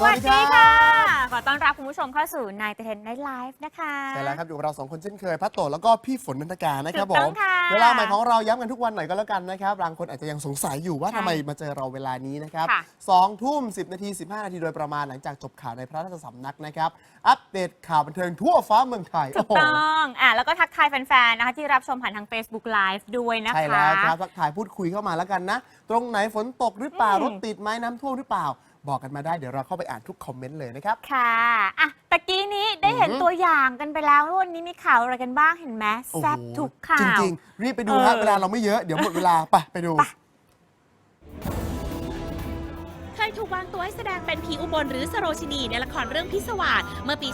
สวัสดีค่ะ ขอต้อนรับคุณผู้ชมเข้าสู่นายเทนไนท์ไลฟ์นะคะใช่แล้วครับอยู่กับเราสองคนเช่นเคยพัตโตแล้วก็พี่ฝนนันทการนะครับถูผกต้อมงค่ะเวลาใหม่ของเราย้ำกันทุกวันหน่อยก็แล้วกันนะครับบางคนอาจจะยังสงสัยอยู่ว่าใช่ทำไมมาเจอเราเวลานี้นะครับค่ะสองทุ่มสินาที15นาทีโดยประมาณหลังจากจบข่าวในพระราชสำนักนะครับอัปเดตข่าวบันเทิงทั่วฟ้าเมืองไทยถูกโอ้โหต้องอะแล้วก็ทักทายแฟนๆนะคะที่รับชมผ่านทาง Facebook Live ด้วยนะคะใช่แล้วครับทักทายพูดคุยเข้ามาแล้วกันนะ ตรงไหนฝนตกหรือเปล่าอืมรถติดไหมน้ำท่วมหรือเปล่า บอกกันมาได้เดี๋ยวเราเข้าไปอ่านทุกคอมเมนต์เลยนะครับ ค่ะอะตะกี้นี้ได้เห็นอือหือ ตัวอย่างกันไปแล้วว่าวันนี้มีข่าวอะไรกันบ้างเห็นไหมโอ้โหแซ่บทุกข่าว จริงๆ รีบไปดูเออฮะเวลาเราไม่เยอะเดี๋ยวหมดเวลาไปไปดู ไป ถูกวางตัวให้แสดงเป็นผีอุบลหรือสโรชินีในละครเรื่องพิศวาสเมื่อปี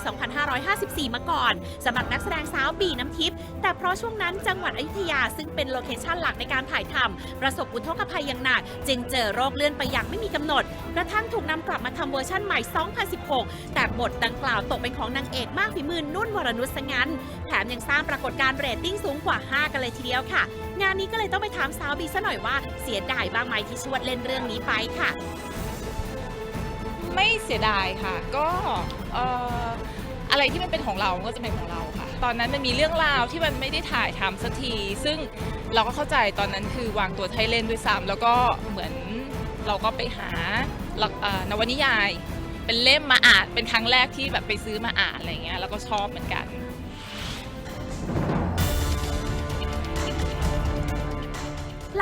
2554 มาก่อนสำหรับนักแสดงสาวบีน้ำทิพย์แต่เพราะช่วงนั้นจังหวัดอยุธยาซึ่งเป็นโลเคชั่นหลักในการถ่ายทำประสบอุทกภัยอย่างหนัก จึงเจอโรคเลื่อนไปอย่างไม่มีกำหนด กระทั่งถูกนำกลับมาทำเวอร์ชั่นใหม่ 2016 แต่บทดังกล่าวตกเป็นของนางเอกมากฝีมือนุ่นวรนุชซะงั้น แถมยังสร้างปรากฏการณ์เรตติ้งสูงกว่า 5 กันเลยทีเดียวค่ะ งานนี้ก็เลยต้องไปถามสาวบีซะหน่อยว่าเสียดายบ้างไหมที่ชวดเล่นเรื่องนี้ไปค่ะ ไม่เสียดายค่ะ ก็เอ่ออะไรที่มันเป็นของเราก็จะเป็นของเราค่ะ ตอนนั้นมันมีเรื่องราวที่มันไม่ได้ถ่ายทำสักที ซึ่งเราก็เข้าใจตอนนั้นคือวางตัวให้เล่นด้วยซ้ำแล้วก็เหมือนเราก็ไปหาหลักเอ่อนวนิยาย เป็นเล่มมาอ่านเป็นครั้งแรกที่แบบไปซื้อมาอ่านอะไรเงี้ยแล้วก็ชอบเหมือนกัน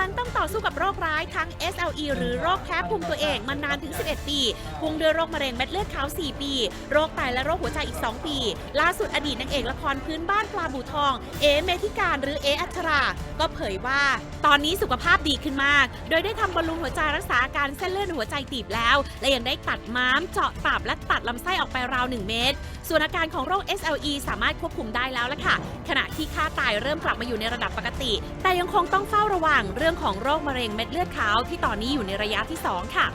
หลังต้องต่อสู้กับโรคร้ายทั้ง SLE หรือโรคแพ้ภูมิตัวเองมานานถึง 11 ปีพุ่งด้วยโรคมะเร็งเม็ดเลือดขาว 4 ปี โรคไตและโรคหัวใจอีก 2 ปี ล่าสุดอดีตนางเอกละครพื้นบ้านปลาบูทอง เอเมธิการหรือเออัชรา ก็เผยว่า ตอนนี้สุขภาพดีขึ้นมาก โดยได้ทำบอลลูนหัวใจรักษาอาการเส้นเลือดหัวใจตีบแล้ว และยังได้ตัดม้าม เจาะตับและตัดลำไส้ออกไปราว 1 เมตร ส่วนอาการของโรค SLE สามารถควบคุมได้แล้วล่ะค่ะ ขณะที่ค่าตายเริ่มกลับมาอยู่ในระดับปกติ แต่ยังคงต้องเฝ้าระวังเรื่องของโรคมะเร็งเม็ดเลือดขาวที่ตอนนี้อยู่ในระยะที่ 2 ค่ะ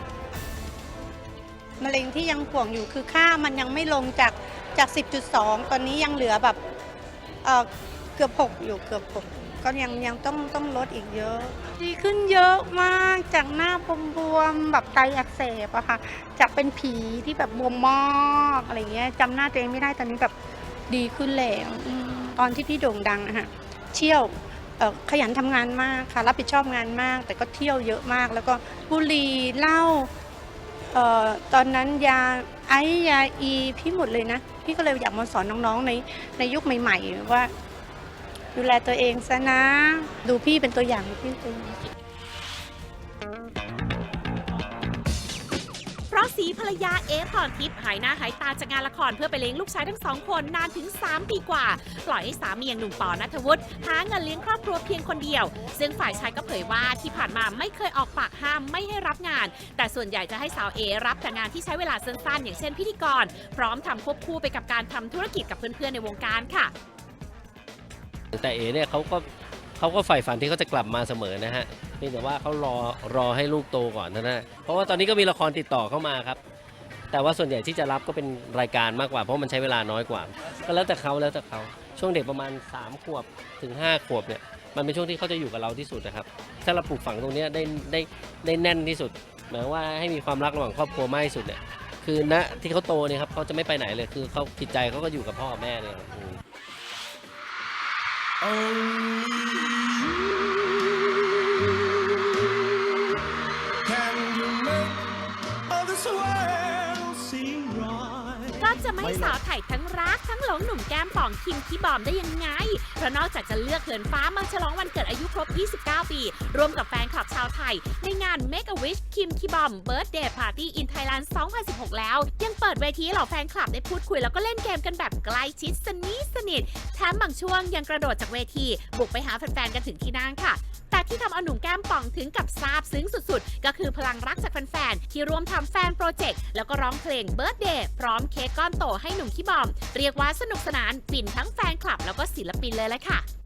มะเร็งที่ยังห่วงอยู่คือค่ามันยังไม่ลงจากจาก 10.2 ตอนนี้ยังเหลือแบบเอ่อเกือบ 6 อยู่เกือบ 6 ก็ยังยังต้องต้องลดอีกเยอะ ดีขึ้นเยอะมากจากหน้าบวมๆแบบไตอักเสบอะค่ะ จากเป็นผีที่แบบบวมมากอะไรเงี้ยจำหน้าตัวเองไม่ได้ตอนนี้แบบดีขึ้นแล้วอืมตอนที่พี่โด่งดังอะฮะเที่ยว เอ่อขยันทำงานมากค่ะ รับผิดชอบงานมาก แต่ก็เที่ยวเยอะมาก แล้วก็บุหรี่เหล้าเอ่อตอนนั้นยาไอยาอีพี่หมดเลยนะ พี่ก็เลยอยากมาสอนน้องๆในในยุคใหม่ ๆ ว่า ดูแลตัวเองซะนะ ดูพี่เป็นตัวอย่างพี่เป็นเพ ราะสีภรรยาเอพรทิพย์หายหน้าหายตาจากงานละครเพื่อไปเลี้ยงลูกชายทั้งสองคนนานถึง 3 ปีกว่า ปล่อยให้สามีอย่างหนุ่มปอนัทวุฒิหาเงินเลี้ยงครอบครัวเพียงคนเดียว ซึ่งฝ่ายชายก็เผยว่าที่ผ่านมาไม่เคยออกปากห้ามไม่ให้รับงาน แต่ส่วนใหญ่จะให้สาวเอรับแต่งานที่ใช้เวลาสั้นๆอย่างเช่นพิธีกร พร้อมทำควบคู่ไปกับการทำธุรกิจกับเพื่อนๆในวงการค่ะ แต่เอเนี่ยเขาก็ เขาก็ใฝ่ฝันที่เขาจะกลับมาเสมอนะฮะเพียงแต่ว่าเขารอรอให้ลูกโตก่อนเท่านะเพราะว่าตอนนี้ก็มีละครติดต่อเข้ามาครับ แต่ว่าส่วนใหญ่ที่จะรับก็เป็นรายการมากกว่า เพราะมันใช้เวลาน้อยกว่า ก็แล้วแต่เขาแล้วแต่เขาช่วงเด็กประมาณ 3 ขวบถึง 5 ขวบเนี่ยมันเป็นช่วงที่เขาจะอยู่กับเราที่สุดนะครับ ถ้าเราปลูกฝังตรงนี้ได้ได้ได้แน่นที่สุด หมายว่าให้มีความรักระหว่างครอบครัวมากที่สุดเนี่ยคือณที่เขาโตเนี่ยครับเขาจะไม่ไปไหนเลยคือเขาจิตใจเขาก็อยู่กับพ่อกับแม่เนี่ย ไม่ให้สาวไทยทั้งรักทั้งหลงหนุ่มแก้มป่องคิมคีบอมได้ยังไง เพราะนอกจากจะเลือกเหินฟ้ามาฉลองวันเกิดอายุครบ 29 ปี ร่วมกับแฟนคลับชาวไทย ในงาน Make a Wish คิมคีบอม Birthday Party in Thailand 2016 แล้ว เปิดเวทีเหล่าแฟนคลับได้พูดคุยแล้วก็เล่นเกมกันแบบใกล้ชิดสนิทสนิทแถมบางช่วงยังกระโดดจากเวที บุกไปหาแฟนๆกันถึงที่นั่งค่ะ แต่ที่ทำเอาหนุ่มแก้มป่องถึงกับซาบซึ้งสุดๆ ก็คือพลังรักจากแฟนๆที่ร่วมทำแฟนโปรเจกต์แล้วก็ร้องเพลงเบิร์ d เดย์พร้อมเค้กก้อนโตให้หนุ่มขี้บอม เรียกว่าสนุกสนานฟินทั้งแฟนคลับแล้วก็ศิลปินเลยแหละค่ะ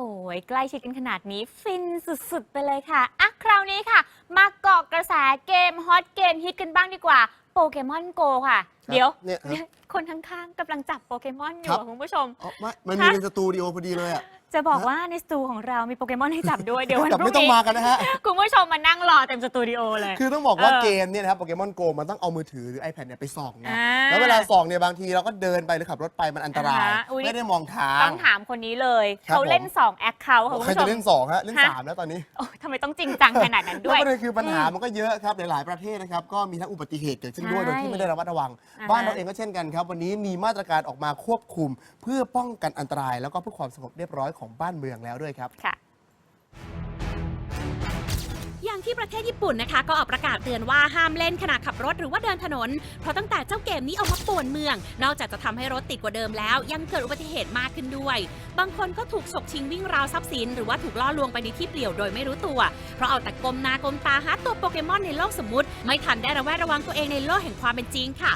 โอ้ยใกล้ชิดกันขนาดนี้ฟินสุดๆ ไปเลยค่ะ อะ คราวนี้ค่ะ มาเกาะกระแสเกมฮอตเกมฮิตกันบ้างดีกว่า โปเกมอนโกค่ะ เดี๋ยว เนี่ยฮะคนข้างๆกำลังจับโปเกมอนอครัยู่บอะคุณผู้ชม อ๋อไม่มันมีเป็นสตูดิโอพอดีเลยอะ จะบอกว่าในสตูของเรามีโปเกมอนให้จับด้วย เดี๋ยววันแต่พรุ่ไม่งต้องนี้มากันนะฮะ คุณผู้ชมมานั่งรอเต็มสตูดิโอเลย คือต้องบอกว่าเออเกมเนี่ยนะครับโปเกมอนโกมันต้องเอามือถือหรือ iPad เนี่ยไปส่องนะอ่าแล้วเวลาส่องเนี่ยบางทีเราก็เดินไปหรือขับรถไปมันอันตราย อ่าฮะอุ๊ย ไม่ได้มองทาง ต้องถามคนนี้เลย ครับ เขาเล่นผม2แอคเคาท์ค่ะคุณใครผู้ชจะม เล่นสองฮะเล่นฮะ สามแล้วตอนนี้โอ้ยทำไมต้องจริงจังขนาดนั้นแล้ด้ววย ประเด็นคือปัญหามันก็เยอะครับหลายๆประเทศนะครับก็มีทั้งอุบัติเหตุเกิดขึ้นด้วยใช่โดยที่ไม่ได้ระมัดระวัง อ่าฮะ บ้านเราเองก็เช่นกันครับวันนี้มีมาตรการออกมาควบคุม เพื่อป้องกันอันตราย แล้วก็เพื่อความสงบเรียบร้อยของบ้านเมืองแล้วด้วยครับค่ะอย่างที่ประเทศญี่ปุ่นนะคะ ก็ออกประกาศเตือนว่าห้ามเล่นขณะขับรถหรือว่าเดินถนน เพราะตั้งแต่เจ้าเกมนี้ออกมาป่วนเมือง นอกจากจะทำให้รถติดกว่าเดิมแล้ว ยังเกิดอุบัติเหตุมากขึ้นด้วย บางคนก็ถูกฉกชิงวิ่งราวทรัพย์สิน หรือว่าถูกล่อลวงไปในที่เปลี่ยวโดยไม่รู้ตัว เพราะเอาแต่กลมหน้ากลมตาหาตัวโปเกมอนในโลกสมมติ ไม่ทันได้ระแวดระวังตัวเองในโลกแห่งความเป็นจริงค่ะ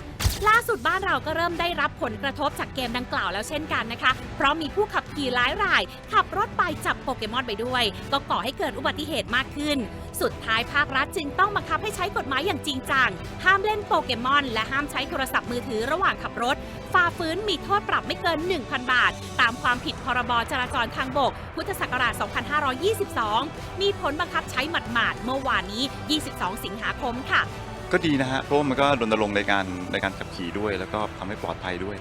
ล่าสุดบ้านเราก็เริ่มได้รับผลกระทบจากเกมดังกล่าวแล้วเช่นกันนะคะ เพราะมีผู้ขับขี่หลายราย ขับรถไปจับโปเกมอนไปด้วย ก็ก่อให้เกิดอุบัติเหตุมากขึ้น สุดท้ายภาครัฐจึงต้องบังคับให้ใช้กฎหมายอย่างจริงจัง ห้ามเล่นโปเกมอน และห้ามใช้โทรศัพท์มือถือระหว่างขับรถ ฝ่าฝืนมีโทษปรับไม่เกิน 1,000 บาท ตามความผิดพรบจราจรทางบก พุทธศักราช 2522 มีผลบังคับใช้หมาดๆเมื่อวานนี้ 22 สิงหาคมค่ะ ก็ดีนะฮะเพราะว่ามันก็รณรงค์ในการในการขับขี่ด้วย แล้วก็ทำให้ปลอดภัยด้วย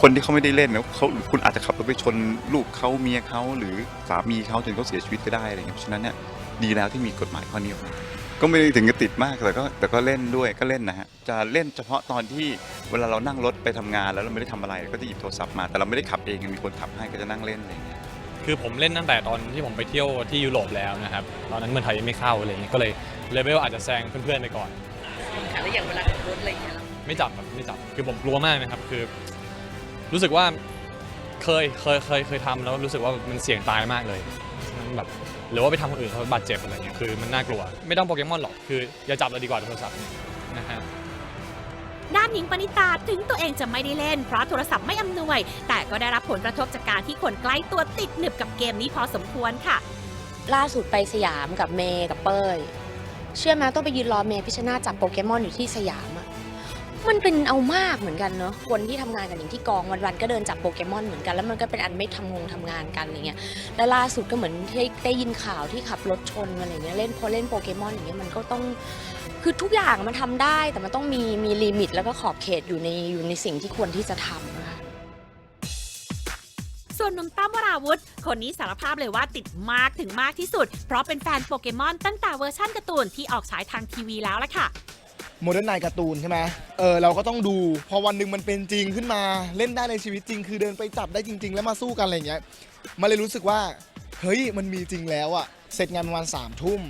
คนที่เขาไม่ได้เล่นนะเขาคุณอาจจะขับรถไปชนลูกเขาเมียเขาหรือสามีเขาจนเขาเสียชีวิตก็ได้อะไรเงี้ยเพราะฉะนั้นเนี่ยดีแล้วที่มีกฎหมายข้อนี้ออกมาก็ไม่ได้ถึงกับติดมากแต่ก็แต่ก็เล่นด้วยก็เล่นนะฮะจะเล่นเฉพาะตอนที่เวลาเรานั่งรถไปทำงานแล้วเราไม่ได้ทำอะไรก็จะหยิบโทรศัพท์มา แต่เราไม่ได้ขับเองมีคนขับให้ก็จะนั่งเล่นอะไรเงี้ย คือผมเล่นตั้งแต่ตอนที่ผมไปเที่ยวที่ยุโรปแล้วนะครับ ตอนนั้นเมืองไทยยังไม่เข้าอะไรอย่างเงี้ยก็เลยเลเวลอาจจะแซงเพื่อนๆไปก่อน แล้วอย่างเวลาขับรถอะไรอย่างเงี้ยไม่จับครับไม่จับคือผมกลัวมากนะครับคือ รู้สึกว่าเคยเคยเคยเคยทำแล้วรู้สึกว่ามันเสี่ยงตายมากเลยมันแบบหรือว่าไปทำคนอื่นเขาบาดเจ็บอะไรเงี้ยคือมันน่ากลัว ไม่ต้องโปเกมอนหรอกคืออย่าจับเลยดีกว่าโทรศัพท์เนี่ยนะฮะ ด้านหญิงปณิตาถึงตัวเองจะไม่ได้เล่น เพราะโทรศัพท์ไม่อำนวย แต่ก็ได้รับผลกระทบจากการที่คนใกล้ตัวติดหนึบกับเกมนี้พอสมควรค่ะ ล่าสุดไปสยามกับเมย์กับเป้ย เชื่อไหมต้องไปยืนรอเมย์พิชชนาจับโปเกมอนอยู่ที่สยามอะมันเป็นเอามากเหมือนกันเนาะคนที่ทำงานกันอย่างที่กองวันๆก็เดินจับโปเกมอนเหมือนกันแล้วมันก็เป็นอันไม่ทำงงทำงานกันอะไรเงี้ยแล้วล่าสุดก็เหมือนที่ได้ยินข่าวที่ขับรถชนอะไรเงี้ยเล่นพอเล่นโปเกมอนอย่างเงี้ยมันก็ต้องคือทุกอย่างมันทำได้แต่มันต้องมีมีลิมิตแล้วก็ขอบเขตอยู่ในอยู่ในสิ่งที่ควรที่จะทำนะคะ วนหนุ่มตั้มวราวุธ คนนี้สารภาพเลยว่าติดมากถึงมากที่สุด เพราะเป็นแฟนโปเกมอนตั้งแต่เวอร์ชั่นการ์ตูนที่ออกฉายทางทีวีแล้วละค่ะโมเดิร์นไนการ์ตูนใช่ไหมเออเราก็ต้องดู พอวันหนึ่งมันเป็นจริงขึ้นมาเล่นได้ในชีวิตจริง คือเดินไปจับได้จริง ๆ แล้วมาสู้กันอะไรเงี้ยมันเลยรู้สึกว่าเฮ้ยมันมีจริงแล้วอะเสร็จงานประมาณสามทุ่ม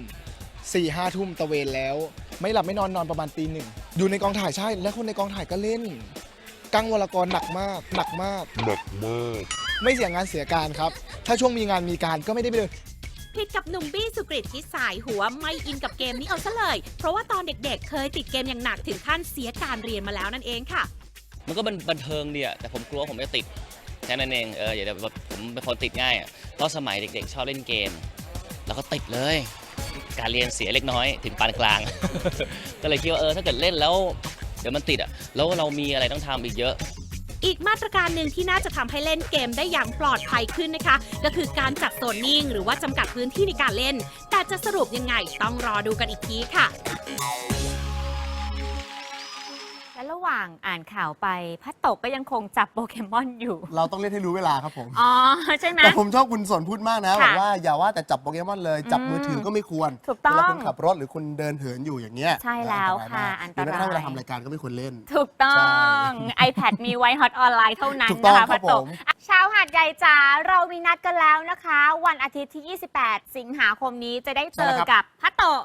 สี่ห้าทุ่มตะเวนแล้ว ไม่หลับไม่นอนนอนประมาณตีหนึ่งอยู่ในกองถ่ายใช่ และคนในกองถ่ายก็เล่น กังวรกรหนักมาก หนักมาก หนักมาก ไม่เสียงานเสียการครับ ถ้าช่วงมีงานมีการก็ไม่ได้ไปเดินผิดกับหนุ่มบี้สุกริตที่สายหัวไม่อินกับเกมนี้เอาซะเลย เพราะว่าตอนเด็กๆ เคยติดเกมอย่างหนักถึงขั้นเสียการเรียนมาแล้วนั่นเองค่ะ มันก็บันบันเทิงดีอะแต่ผมกลัวผมจะติดแค่นั้นเองเอออย่าแบบผมเป็นคนติดง่ายอะเพราะสมัยเด็กๆ ชอบเล่นเกม แล้วก็ติดเลย การเรียนเสียเล็กน้อย ถึงปานกลาง ก็เลยคิดว่าเออถ้าเกิดเล่นแล้ว เดี๋ยวมันติดอะแล้วเรามีอะไรต้องทำอีกเยอะ อีกมาตรการหนึ่งที่น่าจะทำให้เล่นเกมได้อย่างปลอดภัยขึ้นนะคะ ก็คือการจัดโซนนิ่ง หรือว่าจำกัดพื้นที่ในการเล่น แต่จะสรุปยังไงต้องรอดูกันอีกทีค่ะ ระหว่างอ่านข่าวไปพัดตกก็ยังคงจับโปเกมอนอยู่ เราต้องเล่นให้รู้เวลาครับผม อ๋อ ใช่ไหม แต่ผมชอบคุณสนพูดมากนะค่ะบอกว่าอย่าว่าแต่จับโปเกมอนเลย จับมือถือก็ไม่ควรถูกต้องเวลาคุณขับรถหรือคุณเดินเหินอยู่อย่างเงี้ยใช่แล้วค่ะอันตราย หรือแม้กระทั่งเวลาทำรายการก็ไม่ควรเล่น ถูกต้องใช่ iPad มีไว้ฮอตออนไลน์เท่านั้นถูกต้องนะคะครัพับดตกผมอะเช้าหาดใหญ่จ๋าเรามีนัดกันแล้วนะคะ วันอาทิตย์ที่ 28 สิงหาคมนี้จะได้เจอกับพัตโตะ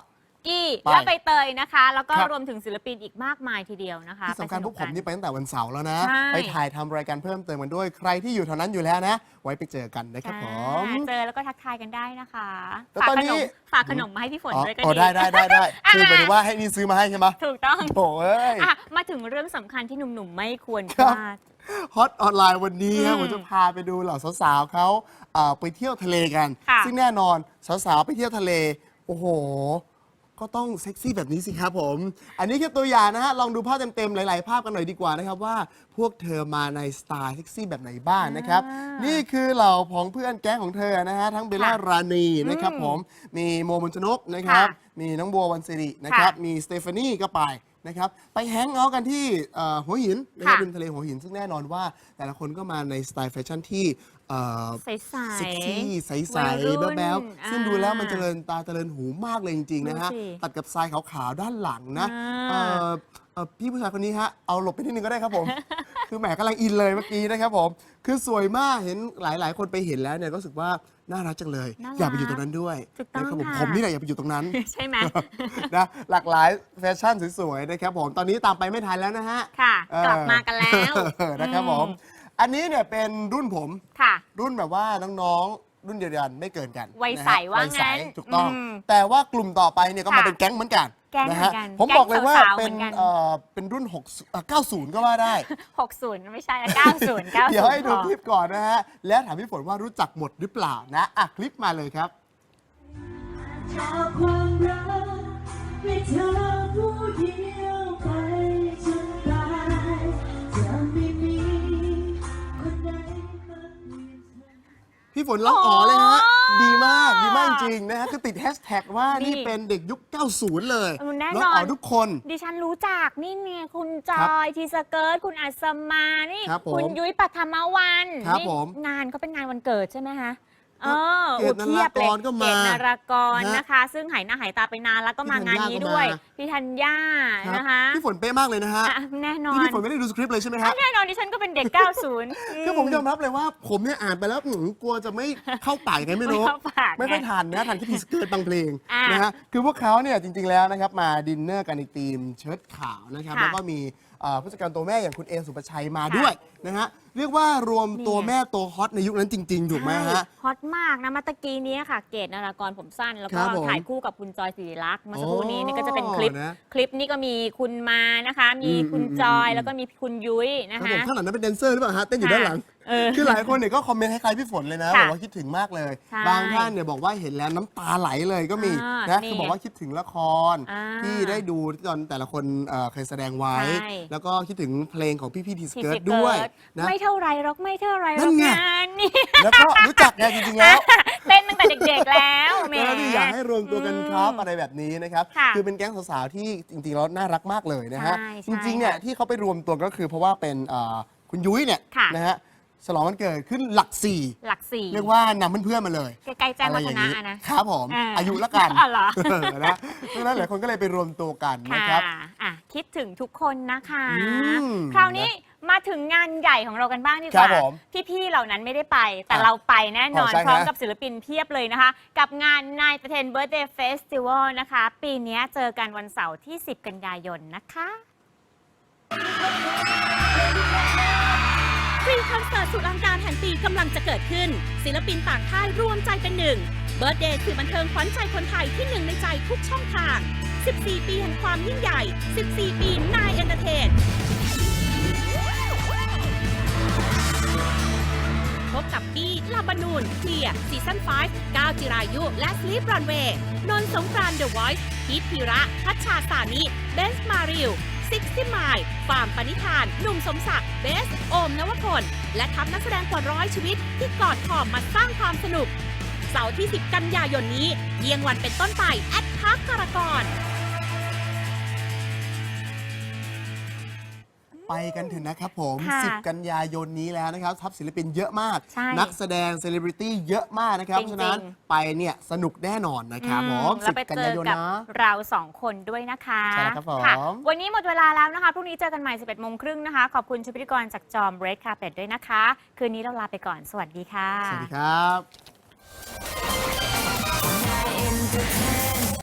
กี้ไป และใบเตยนะคะ แล้วก็ครับ รวมถึงศิลปินอีกมากมายทีเดียวนะคะที่สำคัญไปพวกผมนี่กัไปตั้งแต่วันเสาร์แล้วนะ ใช่ ไปถ่ายทำรายการเพิ่มเติมกันด้วย ใครที่อยู่แถวนั้นอยู่แล้วนะ ไว้ไปเจอกันนะครับผม อ่าเจอแล้วก็ทักทายกันได้นะคะ แล้วฝากตอนขนี้ นมฝากขนมมาให้พี่ฝนอ๋อด้วยก็อ๋อดี ได้ได้ได้ได้อ่าคือหมายถึงว่าให้นี่ซื้อมาให้ใช่ไหมถูกต้องโอ้เอ้ย อะมาถึงเรื่องสำคัญที่หนุ่มๆไม่ควรพครับ ลาด ฮอตออนไลน์วันนี้อืมผมจะพาไปดูเหล่าสาวๆเขาเอ่อไปเที่ยวทะเลกัน ค่ะซึ่งแน่นอนสาวๆไปเที่ยวทะเล โอ้โห ก็ต้องเซ็กซี่แบบนี้สิครับผม อันนี้แค่ตัวอย่างนะฮะ ลองดูภาพเต็มๆ หลาย ๆ ภาพกันหน่อยดีกว่านะครับว่าพวกเธอมาในสไตล์เซ็กซี่แบบไหนบ้างนะครับ อ่านี่นี่คือเหล่าของเพื่อนแก๊งของเธอนะฮะ ทั้งเบลล่าค่ะรานีนะครับอืมผม มีโมมนชนกนะครับ ค่ะมีน้องบัววันสิรินะครับ ค่ะมีสเตฟานีก็ไปนะครับ ไปแฮงเอาท์กันที่เอ่อหัวหินนะครับค่ะ ริมทะเลหัวหินซึ่งแน่นอนว่าแต่ละคนก็มาในสไตล์แฟชั่นที่ เอ่อใสๆเซ็กซี่ใสวัยรุ่นๆแบ๊วๆซึ่งดูแล้วมันอ่าเจริญตาเจริญหูมากเลยจริงๆนะฮะดูสิตัดกับทรายขาวๆด้านหลังนะอ่า เอ่อเอ่อพี่ผู้ชายคนนี้ฮะเอาหลบไปนิดนึงก็ได้ครับผม คือแหมกำลังอินเลยเมื่อกี้นะครับผมคือสวยมากเห็นหลายๆ คนไปเห็นแล้วเนี่ยก็รู้สึกว่าน่ารักจังเลย น่ารักอยากไปอยู่ตรงนั้นด้วยถูกต้องนะครับผมค่ะ ผมนี่แหละอยากไปอยู่ตรงนั้น ใช่ไหม นะหลากหลายแฟชั่นสวยๆนะครับผมตอนนี้ตามไปไม่ทันแล้วนะฮะ ค่ะ เออ กลับมากันแล้วนะครับผมอือันนี้เนี่ยเป็นรุ่นผม ค่ะ รุ่นแบบว่าน้องๆรุ่นเดียวกันไม่เกินกันวัยนะฮะใสว่าวัยใสงั้นถูกต้อง อืมแต่ว่ากลุ่มต่อไปเนี่ยก็มาค่ะเป็นแก๊งเหมือนกันแก๊งนะเหมืฮะอนกันผมบอกเลยว่าแก๊งสาวๆเป็นเหมือนกัน เอ่อเป็นรุ่น6เอ่อ90 ก็ว่าได้ 60 ไม่ใช่90 90เดี๋ยวให้ดูพอ คลิปก่อนนะฮะ แล้วถามพี่ฝนว่ารู้จักหมดหรือเปล่านะอะคลิปมาเลยครับ จากความรักให้เธอผู้เดีย พี่ฝนร้องอ๋อเลยฮะอ๋อดีมากดีมากจริงๆนะฮะคือติดแฮชแท็กว่านี่นี่เป็นเด็กยุค 90 เลยเออแน่ร้องนอนอ๋อทุกคน ดิฉันรู้จักนี่เนี่ยคุณจครับอยทีสเกิร์ตคุณอัศมานี่ครับผมณยุ้ยปัทมวันครับนี่ผม งานเขาเป็นงานวันเกิดใช่ไหมคะ เออเกอุดเทียบเลยนารากรก็มาเกดนารากรฮะนะคะ ซึ่งหายหน้าหายตาไปนานแล้วก็มาพี่งานธัญญานี้ก็ด้วยมาพี่ธัญญาครับนะคะ พี่ฝนเป๊ะมากเลยนะฮะอะแน่นอนี่นพี่ฝนไม่ได้ดูสคริปต์เลยใช่ไหมฮะอะแน่นอนดิฉันก็เป็นเด็ก 90คือผมยอมรับเลยว่าผมเนี่ยอ่านไปแล้วหืมกลัวจะไม่เข้าปากยังไงไม่รู้ไม่เข้าปากไม่ค่อยไง ทันนะทันแค่พีสเกิร์ตบางเพลงอะนะฮะคือพวกเขาเนี่ยจริง ๆแล้วนะครับมาดินเนอร์กันในทีมเชิ้ตขาวนะครับค่ะแล้วก็มีเอ่อผู้จัดการตัวแม่อย่างคุณเอสุปชัยมาค่ะด้วยนะฮะ เรียกว่ารวมตัวนี่แม่ตัวฮอตในยุคนั้นจริง ๆ ถูกไหมฮะใช่ฮอตมากนะเมาตะกี้นี้ค่ะ เกดนารากรผมสั้น แล้วคก็รับผมถ่ายคู่กับคุณจอยศิริลักษณ์เมาสักครู่นี้นี่ก็จะเป็นคลิปโอ้นะคลิปนี้ก็มีคุณมานะคะ มีอืมคุณอืมจอยอืม แล้วก็มีคุณยุ้ยนะครับคะผมข้างหลังนั้นเป็นแดนเซอร์หรือเปล่าฮะเต้นอยู่ด้านหลัง เออ คือหลายคนเนี่ยก็คอมเมนต์คล้ายๆพี่ฝนเลยนะค่ะบอกว่าคิดถึงมากเลย ใช่บางท่านเนี่ยบอกว่าเห็นแล้วน้ำตาไหลเลยก็มีอ่านะนี่คือบอกว่าคิดถึงละคร อ่าที่ได้ดูตอนแต่ละคนเอ่อเคยแสดงไว้ ใช่ แล้วก็คิดถึงเพลงของพี่พี่ทีสทีเกิสร์ตเกิด้วยร์ตนะ ไม่เท่าไรหรอกไม่เท่าไรหรนั่อกนไง งานนี่ แล้วก็รู้จักไงจริงๆแล้ว เต้นตั้งแต่เด็กๆแล้วแหม แล้วที่อยากให้รวมตัวกันครับอืมอะไรแบบนี้นะครับค่ะคือเป็นแก๊งสาวๆที่จริงๆแล้วน่ารักมากเลยนะฮะใช่จใช่ริงๆเนี่ยค่ะที่เขาไปรวมตัวก็คือเพราะว่าเป็นเอ่อคุณยุ้ยเนี่ยค่ะ นะฮะฉลองวันเกิดขึ้นหลักสี่หลักสี่เรียกว่านำเพื่อนๆมาเลยใกล้ๆแจ้งวัฒนะอะนะ ครับผมอ่าอายุละกันอ๋อเหรอ เออนะดังนั้นหลายคนก็เลยไปรวมตัวกันนะค่ะครับ อะคิดถึงทุกคนนะคะ อืมคราวนี้ มาถึงงานใหญ่ของเรากันบ้างดีกครัว่า บผมพี่ๆเหล่านั้นไม่ได้ไป แต่อะเราไปแน่นอน อ๋อใช่พร้อมฮะกับศิลปินเพียบเลยนะคะ กับงานนายประเทนเบิร์ d เดย์เฟสติวัลนะคะ ปีนี้เจอกันวันเสาร์ที่ 10 กันยายนนะคะฟรีคอนเสิร์ตสุดอลังการแห่งปีกำลังจะเกิดขึ้น ศิลปินต่างค่ายรวมใจเป็นหนึ่งเบิร์ดเดย์คือบันเทิงขวัญใจคนไทยที่หนึ่งในใจทุกช่องทาง 14 ปีแห่งความยิ่งใหญ่ 14 ปีนายเอนเตอร์เทน บี้ลาบานูนเคลียร์ซีซั่น5ก้าวจิรายุ และสลีปรันเวย์นนท์สงกรานต์เดอะวอยซ์พีทพีระ พัชชาสานิเบนซ์มาริวซิกซี่มล์ฟาร์มปณิธาน หนุ่มสมศักดิ์ เบส โอมนวพล และทัพนักแสดงกว่าร้อยชีวิต ที่กอดขอบมาสร้างความสนุก เสาร์ที่ 10 กันยายนนี้ เยี่ยงวันเป็นต้นไป แอดพาร์คการากอ ไปกันเถอะนะครับผม ค่ะ10 กันยายนนี้แล้วนะครับทัพศิลปินเยอะมาก ใช่นักแสดงเซเลบริตี้เยอะมากนะครับจริงๆ ฉะนั้นไปเนี่ยสนุกแน่นอนนะครับผอืมแล้วไป10 กันเจยาอยนกับนะ เราสองคนด้วยนะคะใช่แล้วครับผมะวันนี้หมดเวลาแล้วนะคะ พรุ่งนี้เจอกันใหม่ 11โมงครึ่งนะคะ ขอบคุณชุดพิธีกรจากจอมเรดคาเป็ดด้วยนะคะ คืนนี้เราลาไปก่อน สวัสดีค่ะ สวัสดีครับ